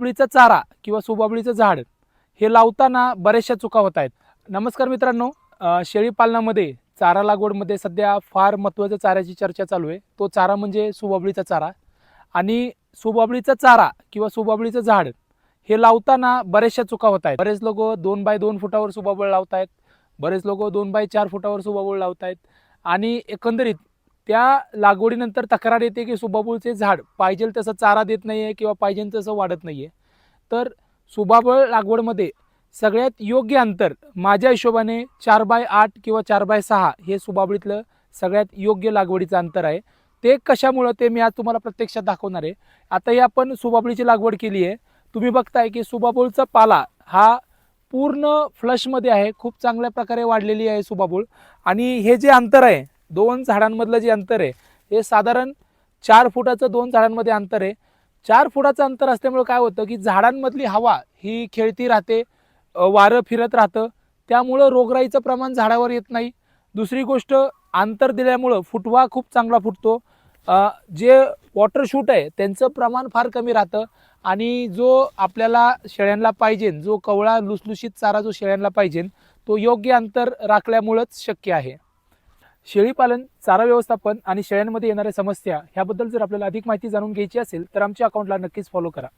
सुबाबळीचा चारा किंवा सुबाबळीचं झाड हे लावताना बऱ्याचशा चुका होत आहेत. नमस्कार मित्रांनो शेळी पालनामध्ये चारा लागवडमध्ये सध्या फार महत्त्वाच्या चाऱ्याची चर्चा चालू आहे. तो चारा म्हणजे सुबाबळीचा चारा. आणि सुबाबळीचा चारा किंवा सुबाबळीचं झाड हे लावताना बऱ्याचशा चुका होत आहेत. बरेच लोक दोन बाय दोन फुटावर सुबाबळ लावत आहेत बरेच लोक दोन बाय चार फुटावर सुबाबळ लावत आहेत आणि एकंदरीत त्या लागवडीनंतर तक्रार येते की सुबाबूळचे झाड पाहिजे तसं चारा देत नाही आहे किंवा पाहिजे तसं वाढत नाही आहे तर सुबाबळ लागवडमध्ये सगळ्यात योग्य अंतर माझ्या हिशोबाने चार बाय आठ किंवा चार बाय सहा हे सुबाबळीतलं सगळ्यात योग्य लागवडीचं अंतर आहे. ते कशामुळं ते मी आज तुम्हाला प्रत्यक्षात दाखवणार आहे. आता ही आपण सुबाबळीची लागवड केली आहे. तुम्ही बघताय की सुबाबूळचा पाला हा पूर्ण फ्लशमध्ये आहे. खूप चांगल्या प्रकारे वाढलेली आहे सुबाबूळ आणि हे जे अंतर आहे दोन झाडांमधलं जे अंतर आहे हे साधारण चार फुटाचं दोन झाडांमध्ये अंतर आहे. चार फुटाचं अंतर असल्यामुळे काय होतं की झाडांमधली हवा ही खेळती राहते वारं फिरत राहतं. त्यामुळं रोगराईचं प्रमाण झाडावर येत नाही. दुसरी गोष्ट अंतर दिल्यामुळं फुटवा खूप चांगला फुटतो. जे वॉटर शूट आहे त्यांचं प्रमाण फार कमी राहतं. आणि जो आपल्याला शेळ्यांना पाहिजे जो कवळा लुसलुशीत चारा जो शेळ्यांना पाहिजे तो योग्य अंतर राखल्यामुळंच शक्य आहे. शेळीपालन चारा व्यवस्थापन आणि शेळ्यांमध्ये येणाऱ्या समस्या ह्याबद्दल जर आपल्याला अधिक माहिती जाणून घ्यायची असेल तर आमच्या अकाउंटला नक्कीच फॉलो करा.